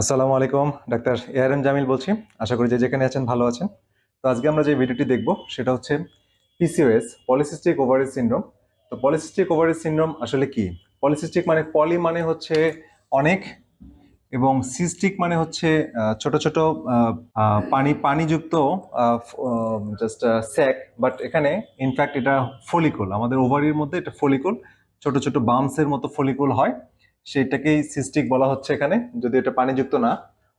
আসসালামু আলাইকুম, doctor ARM Jamil বলছি। আশা করি যে যেখানে আছেন ভালো আছেন। তো আজকে আমরা যে ভিডিওটি দেখব, সেটা হচ্ছে পিসিওএস পলিসিস্টিক ওভারেজ সিনড্রোম তো পলিসিস্টিক ওভারেজ সিন্ড্রোম আসলে কি? পলিসিস্টিক মানে পলি মানে হচ্ছে অনেক এবং সিস্টিক মানে হচ্ছে ছোট ছোট পানি, পানিযুক্ত জাস্ট স্যাক বাট এখানে ইনফ্যাক্ট এটা ফলিকুল আমাদের ওভারির মধ্যে এটা ফলিকুল ছোট ছোট বামসের মতো ফলিকুল হয়। সেইটাকেই সিস্টিক বলা হচ্ছে এখানে। যদি এটা পানিযুক্ত না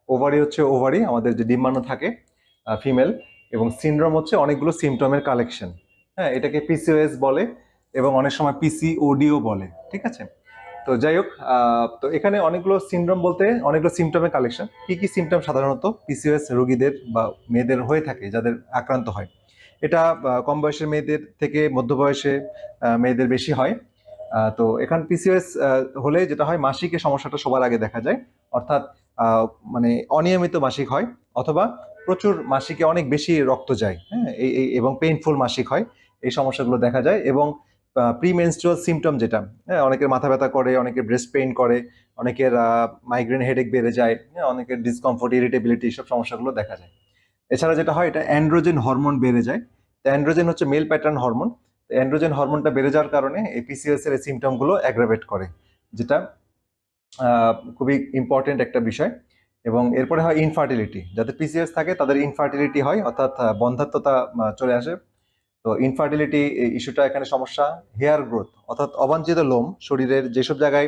ওভারি হচ্ছে ওভারি আমাদের যে ডিম্বাণু থাকে ফিমেল এবং সিনড্রোম হচ্ছে অনেকগুলো সিমটমের কালেকশন হ্যাঁ এটাকে পিসিওএস বলে, এবং অনেক সময় পিসিওডিও বলে, ঠিক আছে? তো যাই হোক তো এখানে অনেকগুলো সিনড্রোম বলতে অনেকগুলো সিমটমের কালেকশন কি কি সিমটম সাধারণত পিসিওএস রোগীদের বা মেয়েদের হয়ে থাকে, যাদের আক্রান্ত হয়? এটা কম বয়সের মেয়েদের থেকে মধ্য বয়সে মেয়েদের বেশি হয়। তো এখান পিসিওএস হলে যেটা হয় মাসিকের সমস্যাটা সবার আগে দেখা যায়। অর্থাৎ মানে অনিয়মিত মাসিক হয় অথবা প্রচুর মাসিকে অনেক বেশি রক্ত যায় হ্যাঁ এই- এবং পেইনফুল মাসিক হয় এই সমস্যাগুলো দেখা যায়। এবং প্রিমেনস্ট্রুয়াল সিমটম যেটা হ্যাঁ অনেকের মাথা ব্যথা করে অনেকের ব্রেস্ট পেইন করে অনেকের মাইগ্রেন হেডেক বেড়ে যায় হ্যাঁ, অনেকের ডিসকমফোর্ট ইরিটেবিলিটি সব সমস্যাগুলো দেখা যায়। এছাড়া যেটা হয় এটা অ্যান্ড্রোজেন হরমোন বেড়ে যায়। তো অ্যান্ড্রোজেন হচ্ছে মেল প্যাটার্ন হরমোন অ্যান্ড্রোজেন হরমোনটা বেড়ে যাওয়ার কারণে এই পিসিএস এর সিমটমগুলো অ্যাগ্রাভেট করে, যেটা খুবই ইম্পর্টেন্ট একটা বিষয়। এবং এরপরে হয় ইনফার্টিলিটি যাদের পিসিএস থাকে তাদের ইনফার্টিলিটি হয়, অর্থাৎ বন্ধাত্মতা চলে আসে। তো ইনফার্টিলিটি ইস্যুটা এখানে সমস্যা। হেয়ার গ্রোথ অর্থাৎ অবাঞ্ছিত লোম, শরীরের যেসব জায়গায়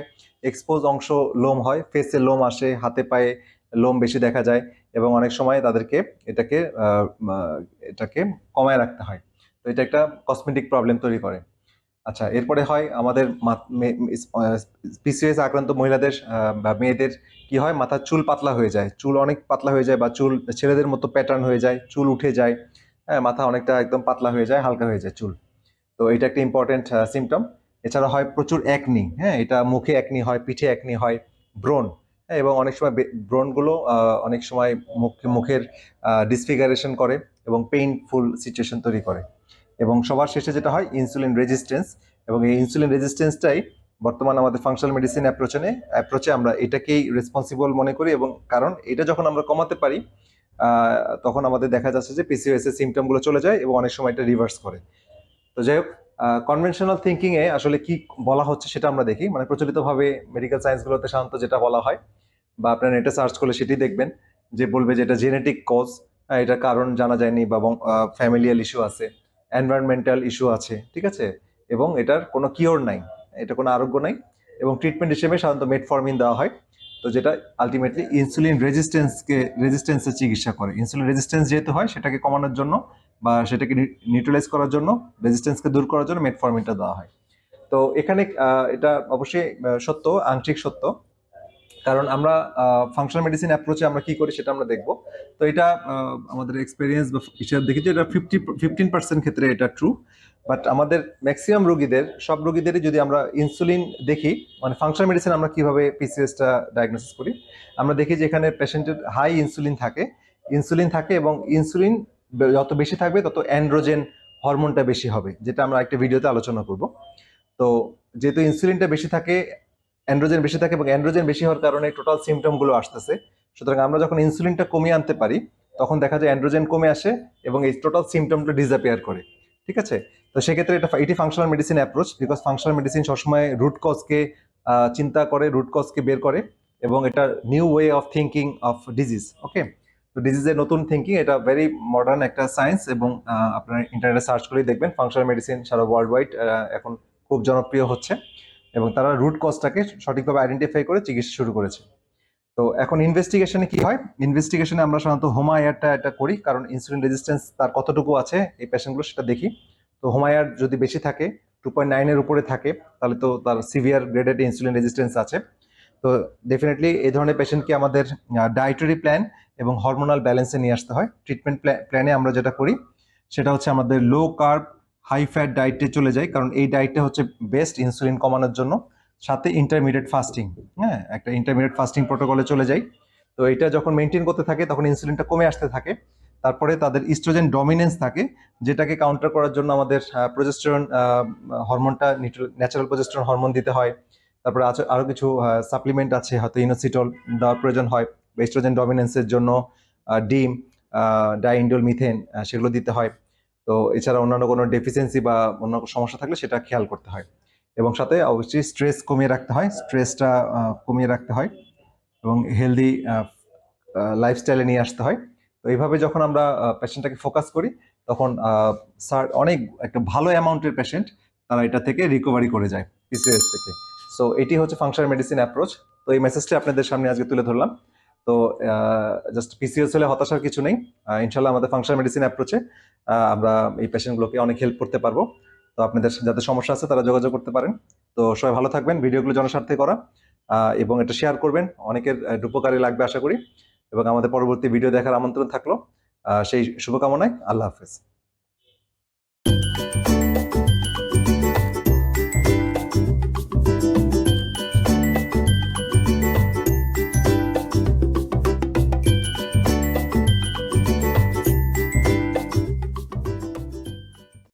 এক্সপোজ অংশ লোম হয় ফেসে লোম আসে, হাতে পায়ে লোম বেশি দেখা যায় এবং অনেক সময় তাদেরকে এটাকে এটাকে কমায় রাখতে হয়। তো এটা একটা কসমেটিক প্রবলেম তৈরি করে। আচ্ছা এরপরে হয় আমাদের পিসিএস আক্রান্ত মহিলাদের বা মেয়েদের কি হয়? মাথার চুল পাতলা হয়ে যায়। চুল অনেক পাতলা হয়ে যায় বা চুল ছেলেদের মতো প্যাটার্ন হয়ে যায়, চুল উঠে যায়। হ্যাঁ মাথা অনেকটা একদম পাতলা হয়ে যায়, হালকা হয়ে যায় চুল। তো এটা একটা ইম্পর্টেন্ট সিমটম এছাড়া হয় প্রচুর একনি হ্যাঁ এটা মুখে একনি হয়, পিঠে একনি হয়, ব্রণ। হ্যাঁ এবং অনেক সময় ব্রণগুলো অনেক সময় মুখ, মুখের ডিসফিগারেশন করে এবং পেইনফুল সিচুয়েশন তৈরি করে। এবং সবার শেষে যেটা হয় ইনসুলিন রেজিস্ট্যান্স এবং এই ইনসুলিন রেজিস্ট্যান্সটাই বর্তমান আমাদের ফাংশনাল মেডিসিন অ্যাপ্রোচে অ্যাপ্রোচে আমরা এটাকেই রেসপন্সিবল মনে করি এবং কারণ এটা যখন আমরা কমাতে পারি তখন আমাদের দেখা যাচ্ছে যে পিসিওএস এর সিমটমগুলো চলে যায় এবং অনেক সময় এটা রিভার্স করে। তো যাই হোক কনভেনশনাল থিঙ্কিং এ আসলে কি বলা হচ্ছে সেটা আমরা দেখি। মানে প্রচলিতভাবে মেডিকেল সায়েন্সগুলোতে সাধারণত যেটা বলা হয়, বা আপনার নেটে সার্চ করলে সেটি দেখবেন যে বলবে যে এটা জেনেটিক কজ এটা কারণ জানা যায়নি বা ফ্যামিলিয়াল ইস্যু আছে। এনভায়রনমেন্টাল ইস্যু আছে, ঠিক আছে? এবং এটার কোনো কিওর নাই, এটা কোনো আরোগ্য নাই এবং ট্রিটমেন্ট হিসেবে সাধারণত মেটফরমিন দেওয়া হয়। তো যেটা আলটিমেটলি ইনসুলিন রেজিস্ট্যান্সকে রেজিস্ট্যান্সের চিকিৎসা করে। ইনসুলিন রেজিস্ট্যান্স যেহেতু হয়, সেটাকে কমানোর জন্য বা সেটাকে নিউট্রালাইজ করার জন্য রেজিস্ট্যান্সকে দূর করার জন্য মেটফরমিনটা দেওয়া হয়। তো এখানে এটা অবশ্যই সত্য, আংশিক সত্য। কারণ আমরা ফাংশনাল মেডিসিন অ্যাপ্রোচে আমরা কি করি সেটা আমরা দেখব। তো এটা আমাদের এক্সপিরিয়েন্স বা হিসাব দেখি যে এটা ফিফটি ফিফটিন পার্সেন্ট ক্ষেত্রে এটা ট্রু বাট আমাদের ম্যাক্সিমাম রোগীদের, সব রোগীদেরই যদি আমরা ইনসুলিন দেখি মানে ফাংশনাল মেডিসিন আমরা কীভাবে পিসিএসটা ডায়াগনোসিস করি, আমরা দেখি যে এখানে পেশেন্টের হাই ইনসুলিন থাকে। ইনসুলিন থাকে এবং ইনসুলিন যত বেশি থাকবে, তত অ্যান্ড্রোজেন হরমোনটা বেশি হবে, যেটা আমরা একটা ভিডিওতে আলোচনা করব। তো যেহেতু ইনসুলিনটা বেশি থাকে অ্যান্ড্রোজেন বেশি থাকে এবং অ্যান্ড্রোজেন বেশি হওয়ার কারণে টোটাল সিমটমগুলো আসতেছে। সুতরাং আমরা যখন ইনসুলিনটা কমিয়ে আনতে পারি, তখন দেখা যায় অ্যান্ড্রোজেন কমে আসে এবং এই টোটাল সিমটমটা ডিসঅ্যাপিয়ার করে। ঠিক আছে? তো সেক্ষেত্রে এটা এটি functional medicine approach because functional medicine সবসময় রুট কজকে চিন্তা করে রুট কজকে বের করে এবং এটা new way of thinking of disease okay তো ডিজিজের নতুন থিঙ্কিং এটা ভেরি মডার্ন একটা সায়েন্স এবং আপনার ইন্টারনেটে সার্চ করেই দেখবেন। ফাংশনাল মেডিসিন সারা ওয়ার্ল্ড ওয়াইড এখন খুব জনপ্রিয় হচ্ছে। এবং তারা রুট কজটাকে সঠিকভাবে আইডেন্টিফাই করে চিকিৎসা শুরু করেছে। তো এখন ইনভেস্টিগেশনে কি হয়? ইনভেস্টিগেশনে আমরা সাধারণত হোমায়ারটা এটা করি, কারণ ইনসুলিন রেজিস্ট্যান্স তার কতটুকু আছে এই পেশেন্টগুলো সেটা দেখি। তো হোমায়ার যদি বেশি থাকে টু পয়েন্ট নাইনের উপরে থাকে, তাহলে তো তার সিভিয়ার গ্রেডেড ইনসুলিন রেজিস্ট্যান্স আছে। তো ডেফিনেটলি এই ধরনের পেশেন্টকে আমাদের ডায়েটারি প্ল্যান এবং হরমোনাল ব্যালেন্সে নিয়ে আসতে হয়। ট্রিটমেন্ট প্ল্যানে আমরা যেটা করি, সেটা হচ্ছে আমাদের লো কার্ব হাই ফ্যাট ডায়েটে চলে যাই কারণ এই ডায়েটটা হচ্ছে বেস্ট ইনসুলিন কমানোর জন্য। সাথে ইন্টারমিডিয়েট ফাস্টিং হ্যাঁ একটা ইন্টারমিডিয়েট ফাস্টিং প্রোটোকলে চলে যাই তো এটা যখন মেনটেন করতে থাকে, তখন ইনসুলিনটা কমে আসতে থাকে। তারপরে তাদের ইস্ট্রোজেন ডমিনেন্স থাকে, যেটাকে কাউন্টার করার জন্য আমাদের প্রজেস্টেরন হরমোনটা ন্যাচারাল প্রজেস্টেরন হরমোন দিতে হয়। তারপরে আছে আরও কিছু সাপ্লিমেন্ট আছে, হয়তো ইনোসিটল দেওয়ার প্রয়োজন হয় ইস্ট্রোজেন ডমিনেন্সের জন্য ডিম ডাইন্ডোল মিথেন সেগুলো দিতে হয়। তো এছাড়া অন্যান্য কোনো ডেফিসিয়েন্সি বা অন্য সমস্যা থাকলে সেটা খেয়াল করতে হয়। এবং সাথে অবশ্যই স্ট্রেস কমিয়ে রাখতে হয় স্ট্রেসটা কমিয়ে রাখতে হয় এবং হেলদি লাইফস্টাইলে নিয়ে আসতে হয়। তো এইভাবে যখন আমরা পেশেন্টটাকে ফোকাস করি, তখন স্যার অনেক একটা ভালো অ্যামাউন্টের পেশেন্ট তারা এটা থেকে রিকভারি করে যায় পিসিএস থেকে। সো এটি হচ্ছে ফাংশনাল মেডিসিন অ্যাপ্রোচ তো এই মেসেজটি আপনাদের সামনে আজকে তুলে ধরলাম। তো জাস্ট পিসিএস হলে হতাশার কিছু নেই। ইনশাল্লাহ আমাদের ফাংশনাল মেডিসিন অ্যাপ্রোচে আমরা এই পেশেন্টগুলোকে অনেক হেল্প করতে পারব। তো আপনাদের যাদের সমস্যা আছে তারা যোগাযোগ করতে পারেন। তো সবাই ভালো থাকবেন ভিডিওগুলো জনস্বার্থে করা। এবং এটা শেয়ার করবেন। অনেকের উপকারী লাগবে আশা করি। এবং আমাদের পরবর্তী ভিডিও দেখার আমন্ত্রণ থাকল। সেই শুভকামনায় আল্লাহ হাফেজ।